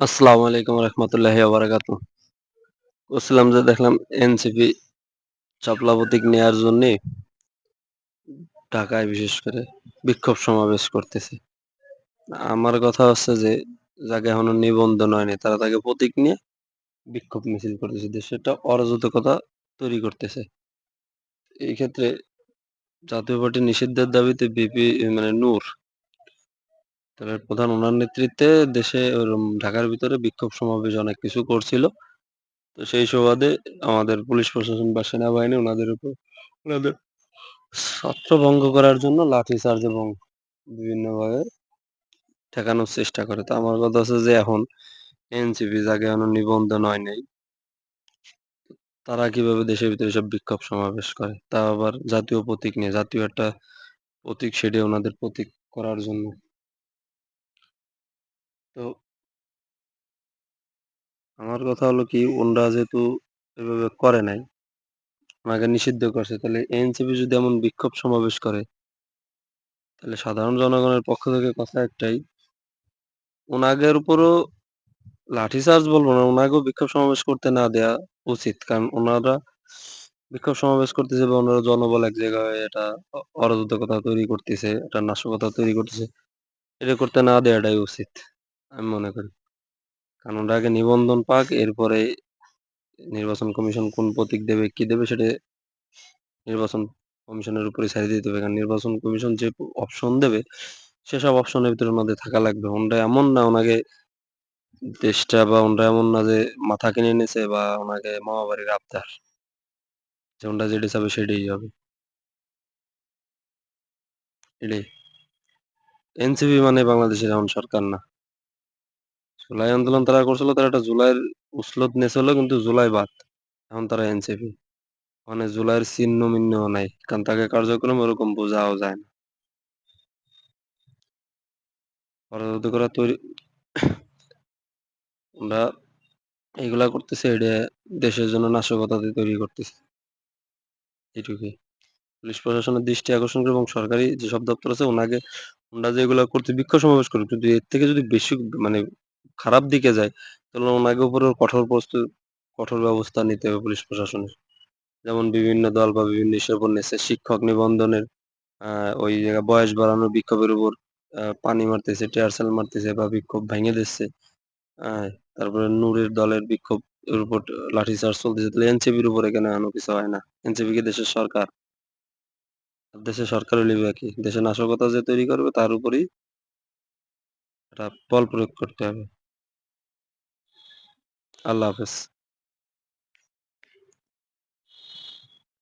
আসসালামু আলাইকুম রহমতুল্লাহি বারাকাতু বলছিলাম যে দেখলাম এনসিপি চাপলা প্রতীক নেয়ার জন্যে ঢাকায় বিশেষ করে বিক্ষোভ সমাবেশ করতেছে। আমার কথা হচ্ছে যে, যাকে এখনও নিবন্ধন হয়নি তারা তাকে প্রতীক নিয়ে বিক্ষোভ মিছিল করতেছে। দেশটা অরাজকতা তৈরি করতেছে। এই ক্ষেত্রে জাতীয় পার্টি নিষিদ্ধের দাবিতে বিপি মানে নূর দলের প্রধান ওনার নেতৃত্বে দেশে ওরম ঢাকার ভিতরে বিক্ষোভ সমাবেশ অনেক কিছু করছিল। তো সেই সুবাদে আমাদের পুলিশ প্রশাসন বা সেনাবাহিনী ওনাদের উপর ওনাদের ছত্রভঙ্গ করার জন্য লাঠিচার্জ এবং বিভিন্নভাবে ঠেকানোর চেষ্টা করে। তো আমার কথা হচ্ছে যে এখন এনসিপি যাকে এখনও নিবন্ধন হয় নাই, তারা কীভাবে দেশের ভিতরে সব বিক্ষোভ সমাবেশ করে? তা আবার জাতীয় প্রতীক নিয়ে, জাতীয় একটা প্রতীক সেটে ওনাদের প্রতীক করার জন্য। তো আমার কথা হলো কি, ওনরা যেহেতু এভাবে করে নাই ওনাকে নিষিদ্ধ করছে, তাহলে এনসিপি যদি এমন বিক্ষোভ সমাবেশ করে, তাহলে সাধারণ জনগণের পক্ষ থেকে কথা একটাই, ওনাদের উপরও লাঠিচার্জ বলব না, ওনাকেও বিক্ষোভ সমাবেশ করতে না দেয়া উচিত, কারণ ওনারা বিক্ষোভ সমাবেশ করতেছে বা ওনারা জনবল এক জায়গায় এটা অরাজকতা তৈরি করতেছে এটা নাশকতা তৈরি করতেছে, এটা করতে না দেওয়াটাই উচিত। আমি মনে করি। কারণ ওরা আগে নিবন্ধন পাক, এরপরে নির্বাচন কমিশন কোন প্রতীক দেবে, কি দেবে সেটা নির্বাচন কমিশনের উপরে ছেড়ে দিতে হবে। কারণ নির্বাচন কমিশন যে অপশন দেবে, সেসব অপশনের ভিতরে ওনাদের থাকা লাগবে। ওনরা এমন না ওনাকে দেশটা বা ওনরা এমন না যে মাথা কিনে নিছে বা ওনাকে মামাবাড়ির আবদার যে ওনরা যেটা চাবে সেটাই হবে। এটাই। এনসিপি মানে বাংলাদেশের এমন সরকার না। জুলাই আন্দোলন তারা করছিল, তারা একটা জুলাইয়ের উসলত নেছিল কিন্তু জুলাই বাদ। এখন তারা এনসিপি। মানে জুলাইয়ের চিহ্ন মিহ্ন নাই, কারণ তাকে কার্যক্রম ওরকম বোঝাও যায় না। অরাজকতা করা তৈরি আমরা এগুলা করতেছে, এটা দেশের জন্য নাশকতা তৈরি করতেছে। এটুকুই। পুলিশ প্রশাসনের দৃষ্টি আকর্ষণ করে এবং সরকারি যেসব দপ্তর আছে, ওনাকে, ওনারা যে এগুলা করতে বিক্ষোভ সমাবেশ করুক, কিন্তু এর থেকে যদি বেশি মানে খারাপ দিকে যায় তাহলে ওনাকে উপরে কঠোর প্রস্তুত কঠোর ব্যবস্থা নিতে হবে পুলিশ প্রশাসনের। যেমন বিভিন্ন দল বা বিভিন্ন শিক্ষক নিবন্ধনের ওই জায়গায় বয়স বাড়ানোর বিক্ষোভের উপর পানি মারতেছে, টেয়ারসেল মারতেছে বা বিক্ষোভ ভেঙে দিচ্ছে। তারপরে নূরের দলের বিক্ষোভ এর উপর লাঠিচার্জ চলতেছে। তাহলে এনসিপির উপরে কেন এমন কিছু হয় না। এনসিপি কি দেশের সরকার? দেশের সরকার হইলে কি? দেশে নাশকতা যে তৈরি করবে তার উপরেই এটা বল প্রয়োগ করতে হবে। আল্লাহ হাফেজ